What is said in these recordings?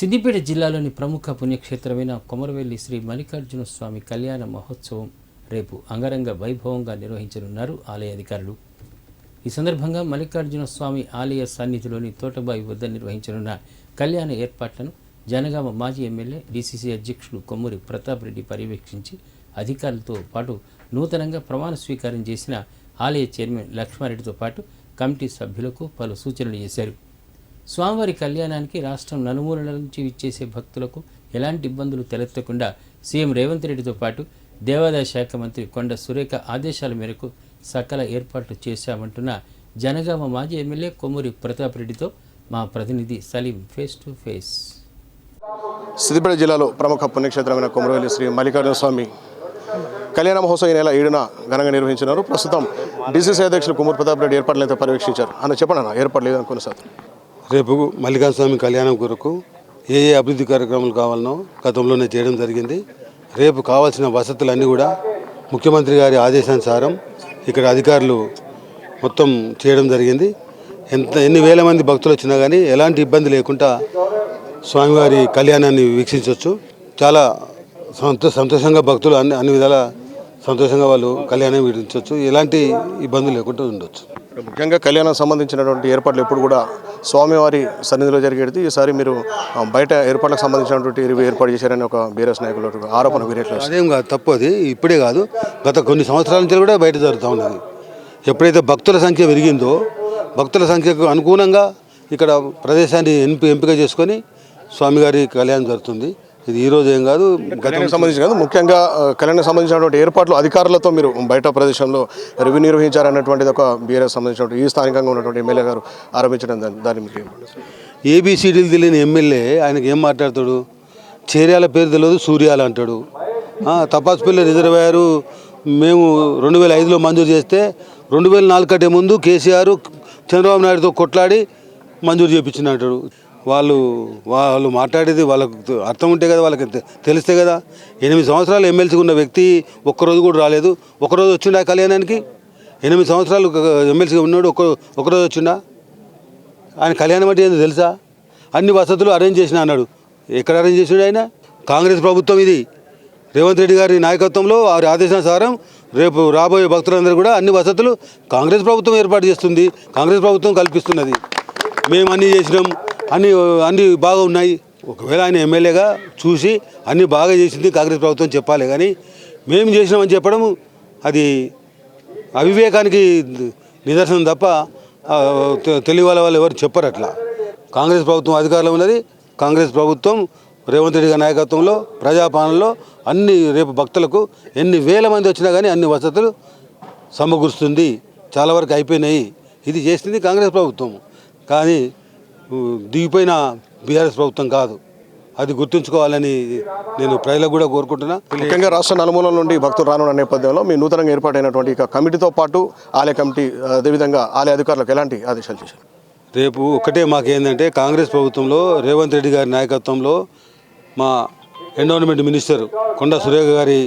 సిద్దిపేట జిల్లాలోని ప్రముఖ పుణ్యక్షేత్రమైన కొమరవెల్లి శ్రీ మల్లికార్జున స్వామి కళ్యాణ మహోత్సవం రేపు అంగరంగ వైభవంగా నిర్వహించనున్నారు ఆలయ అధికారులు. ఈ సందర్భంగా మల్లికార్జున స్వామి ఆలయ సన్నిధిలోని తోటబాయి వద్ద నిర్వహించనున్న కళ్యాణ ఏర్పాట్లను జనగామ మాజీ ఎమ్మెల్యే డీసీసీ అధ్యక్షుడు కొమ్మూరి ప్రతాప్ రెడ్డి పర్యవేక్షించి అధికారులతో పాటు నూతనంగా ప్రమాణ స్వీకారం చేసిన ఆలయ చైర్మన్ లక్ష్మారెడ్డితో పాటు కమిటీ సభ్యులకు పలు సూచనలు చేశారు. స్వామివారి కళ్యాణానికి రాష్ట్రం నలుమూలల నుంచి విచ్చేసే భక్తులకు ఎలాంటి ఇబ్బందులు తలెత్తకుండా సీఎం రేవంత్ రెడ్డితో పాటు దేవాదాయ శాఖ మంత్రి కొండ సురేఖ ఆదేశాల మేరకు సకల ఏర్పాట్లు చేశామంటున్న జనగామ మాజీ ఎమ్మెల్యే కొమ్మూరి ప్రతాప్ రెడ్డితో మా ప్రతినిధి Saleem face to face. Siddipet జిల్లాలో ప్రముఖ పుణ్యక్షేత్రమైన కొమరవెల్లి శ్రీ మల్లికార్జున స్వామి కళ్యాణ మహోత్సవం ఈ నెల ఏడున ఘనంగా నిర్వహించినారు ప్రస్తుతం డీసీసీ అధ్యక్షులు కుమార్ ప్రతాప్ రెడ్డి ఏర్పాట్లు అయితే పర్యవేక్షించారు. అన్న చెప్పండి అన్న ఏర్పాటు లేదని కొనసాగుతుంది రేపు మల్లికార్జున స్వామి కళ్యాణం కొరకు ఏ ఏ అభివృద్ధి కార్యక్రమాలు కావాలనో గతంలోనే చేయడం జరిగింది. రేపు కావాల్సిన వసతులన్నీ కూడా ముఖ్యమంత్రి గారి ఆదేశానుసారం ఇక్కడ అధికారులు మొత్తం చేయడం జరిగింది. ఎంత ఎన్ని వేల మంది భక్తులు వచ్చినా కానీ ఎలాంటి ఇబ్బంది లేకుండా స్వామివారి కళ్యాణాన్ని వీక్షించవచ్చు చాలా సంతో సంతోషంగా భక్తులు అన్ని అన్ని విధాల సంతోషంగా వాళ్ళు కళ్యాణం వీక్షించవచ్చు ఎలాంటి ఇబ్బందులు లేకుండా ఉండొచ్చు. ముఖ్యంగా కళ్యాణం సంబంధించినటువంటి ఏర్పాట్లు ఎప్పుడు కూడా స్వామివారి సన్నిధిలో జరిగేది. ఈసారి మీరు బయట ఏర్పాట్లకు సంబంధించినటువంటి ఇరవై ఏర్పాటు చేశారని ఒక బీఆర్ఎస్ నాయకులు ఆరోపణ వీరేట్లు అదేం కాదు తప్పు అది. ఇప్పుడే కాదు. గత కొన్ని సంవత్సరాల నుంచి కూడా బయట జరుగుతూ ఉన్నది. ఎప్పుడైతే భక్తుల సంఖ్య పెరిగిందో భక్తుల సంఖ్యకు అనుగుణంగా ఇక్కడ ప్రదేశాన్ని ఎంపి ఎంపిక చేసుకొని స్వామివారి కళ్యాణం జరుగుతుంది. ఇది ఈ రోజు ఏం కాదు గత కళ్యాణానికి సంబంధించి కాదు ముఖ్యంగా ఆ, కళ్యాణానికి సంబంధించినటువంటి ఏర్పాట్లు అధికారులతో మీరు బయట ప్రదేశంలో రివ్యూ నిర్వహించారన్నటువంటిది ఒక బీఆర్ఎస్ సంబంధించినటువంటి ఈ స్థానికంగా ఉన్నటువంటి ఎమ్మెల్యే గారు ఆరోపించడం దాని- దాని మీకు? ఏబిసిడీలు తెలియని ఎమ్మెల్యే ఆయనకి ఏం మాట్లాడతాడు? చేర్యాల పేరు తెలియదు సూర్యాల అంటాడు. తపాసుపల్లి రిజర్వాయరు మేము రెండు వేల ఐదులో మంజూరు చేస్తే రెండు వేల నాలుగు కట్టే ముందు కేసీఆర్ చంద్రబాబు నాయుడుతో కొట్లాడి మంజూరు చేయించిన అంటాడు వాళ్ళు వాళ్ళు మాట్లాడేది వాళ్ళకు అర్థం ఉంటే కదా వాళ్ళకి తెలిస్తే కదా. ఎనిమిది సంవత్సరాలు ఎమ్మెల్సీ ఉన్న వ్యక్తి ఒక్కరోజు కూడా రాలేదు. ఒకరోజు వచ్చిండా కళ్యాణానికి? ఎనిమిది సంవత్సరాలు ఎమ్మెల్సీగా ఉన్నాడు ఒక్క ఒకరోజు వచ్చిండా? ఆయన కళ్యాణం అంటే ఏందో తెలుసా? అన్ని వసతులు అరేంజ్ చేసిన అన్నాడు. ఎక్కడ అరేంజ్ చేసినాడు ఆయన? కాంగ్రెస్ ప్రభుత్వం ఇది. రేవంత్ రెడ్డి గారి నాయకత్వంలో వారి ఆదేశానుసారం రేపు రాబోయే భక్తులందరూ కూడా అన్ని వసతులు కాంగ్రెస్ ప్రభుత్వం ఏర్పాటు చేస్తుంది. కాంగ్రెస్ ప్రభుత్వం కల్పిస్తున్నది. మేము అన్నీ చేసినాం. అన్ని అన్ని బాగా ఉన్నాయి. ఒకవేళ ఆయన ఎమ్మెల్యేగా చూసి అన్ని బాగా చేసింది కాంగ్రెస్ ప్రభుత్వం చెప్పాలి. కానీ మేము చేసినామని చెప్పడం అది అవివేకానికి నిదర్శనం తప్ప ఆ, తె- వాళ్ళ వాళ్ళు ఎవరు చెప్పరు అట్లా. కాంగ్రెస్ ప్రభుత్వం అధికారంలో ఉన్నది. కాంగ్రెస్ ప్రభుత్వం రేవంత్ రెడ్డి గారి నాయకత్వంలో ప్రజాపాలనలో అన్ని రేపు భక్తులకు ఎన్ని వేల మంది వచ్చినా కానీ అన్ని వసతులు సమకూరుస్తుంది. చాలా వరకు అయిపోయినాయి. ఇది చేసింది కాంగ్రెస్ ప్రభుత్వం. కానీ దిగిపోయిన బీఆర్ఎస్ ప్రభుత్వం కాదు. అది గుర్తుంచుకోవాలని నేను ప్రజలకు కూడా కోరుకుంటున్నా. ముఖ్యంగా రాష్ట్ర నలుమూలల నుండి భక్తులు రానున్న నేపథ్యంలో మీ నూతనంగా ఏర్పాటైనటువంటి ఇక కమిటీతో పాటు ఆలయ కమిటీ అదేవిధంగా ఆలయ అధికారులకు ఎలాంటి ఆదేశాలు చేశారు? రేపు ఒకటే మాకేందంటే కాంగ్రెస్ ప్రభుత్వంలో రేవంత్ రెడ్డి గారి నాయకత్వంలో మా ఎండోన్మెంట్ మినిస్టర్ కొండ సురేఖ గారి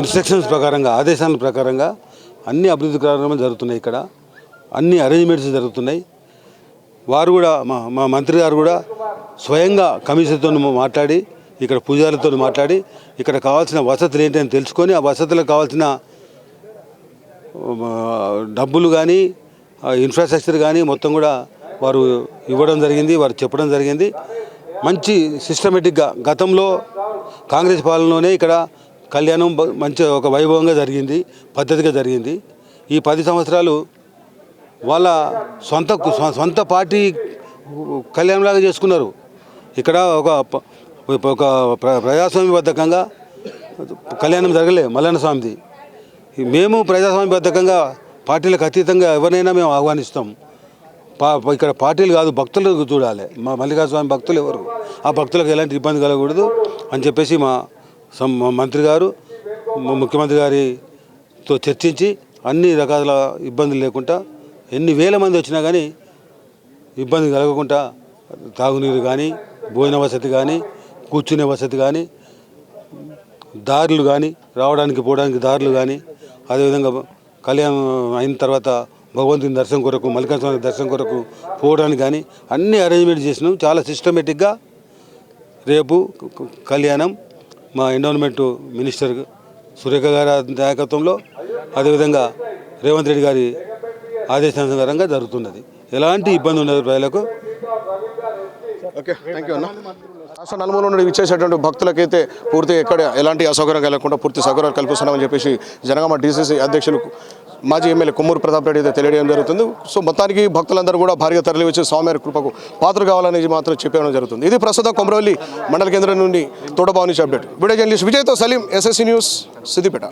ఇన్స్ట్రక్షన్స్ ప్రకారంగా ఆదేశాల ప్రకారంగా అన్ని అభివృద్ధి కార్యక్రమాలు జరుగుతున్నాయి ఇక్కడ. అన్ని అరేంజ్మెంట్స్ జరుగుతున్నాయి. వారు కూడా మా మా మంత్రి గారు కూడా స్వయంగా కమిషన్తో మాట్లాడి ఇక్కడ పూజారులతో మాట్లాడి ఇక్కడ కావాల్సిన వసతులు ఏంటని తెలుసుకొని ఆ వసతులకు కావాల్సిన డబ్బులు కానీ ఇన్ఫ్రాస్ట్రక్చర్ కానీ మొత్తం కూడా వారు ఇవ్వడం జరిగింది వారు చెప్పడం జరిగింది. మంచి సిస్టమేటిక్గా గతంలో కాంగ్రెస్ పాలనలోనే ఇక్కడ కళ్యాణం మంచి ఒక వైభవంగా జరిగింది పద్ధతిగా జరిగింది. ఈ పది సంవత్సరాలు వాళ్ళ సొంత సొంత పార్టీ కళ్యాణంలాగా చేసుకున్నారు. ఇక్కడ ఒక ఒక ప్ర- ప్రజాస్వామ్యబద్ధకంగా కళ్యాణం జరగలే మల్లన్న స్వామిది. మేము ప్రజాస్వామ్యబద్ధకంగా పార్టీలకు అతీతంగా ఎవరినైనా మేము ఆహ్వానిస్తాం. పా ఇక్కడ పార్టీలు కాదు భక్తులకు చూడాలి. మా మల్లికార్జున స్వామి భక్తులు ఎవరు? ఆ భక్తులకు ఎలాంటి ఇబ్బంది కలగకూడదు అని చెప్పేసి మా సం- మంత్రి గారు ముఖ్యమంత్రి గారితో చర్చించి అన్ని రకాల ఇబ్బందులు లేకుండా ఎన్ని వేల మంది వచ్చినా కానీ ఇబ్బంది కలగకుండా తాగునీరు కానీ భోజన వసతి కానీ కూర్చునే వసతి కానీ దారులు కానీ రావడానికి పోవడానికి దారులు కానీ అదేవిధంగా కళ్యాణం అయిన తర్వాత భగవంతుని దర్శనం కొరకు మల్లికార్జున దర్శనం కొరకు పోవడానికి కానీ అన్ని అరేంజ్మెంట్ చేసినాం. చాలా సిస్టమేటిక్గా రేపు కళ్యాణం మా ఎన్విరాన్మెంట్ మినిస్టర్ సురేఖ గారి నాయకత్వంలో అదేవిధంగా రేవంత్ రెడ్డి గారి ఆదేశానుసారంగా జరుగుతున్నది. ఎలాంటి ఇబ్బంది ఉండదు ప్రజలకు? ఓకే థ్యాంక్ యూ అన్న. రాష్ట్ర నలుమూల నుండి విచ్చేసేటువంటి భక్తులకైతే పూర్తి ఎక్కడ ఎలాంటి అసౌకర్యం కలగకుండా పూర్తి సౌకర్యాలు కల్పిస్తున్నామని చెప్పేసి జనగామ డీసీసీ అధ్యక్షులు మాజీ ఎమ్మెల్యే కొమ్మూరు ప్రతాప్ రెడ్డి అయితే తెలియడం జరుగుతుంది. సో మొత్తానికి భక్తులందరూ కూడా భారీగా తరలివచ్చి స్వామివారి కృపకు పాత్ర కావాలనేది మాత్రం చెప్పడం జరుగుతుంది. ఇది ప్రస్తుతం కొమరవల్లి మండల కేంద్రం నుండి తోటభావని అప్డేట్. వీడియో జర్నలిస్ట్ విజయ్తో సలీం ఎస్ఎస్సీ న్యూస్ సిద్దిపేట.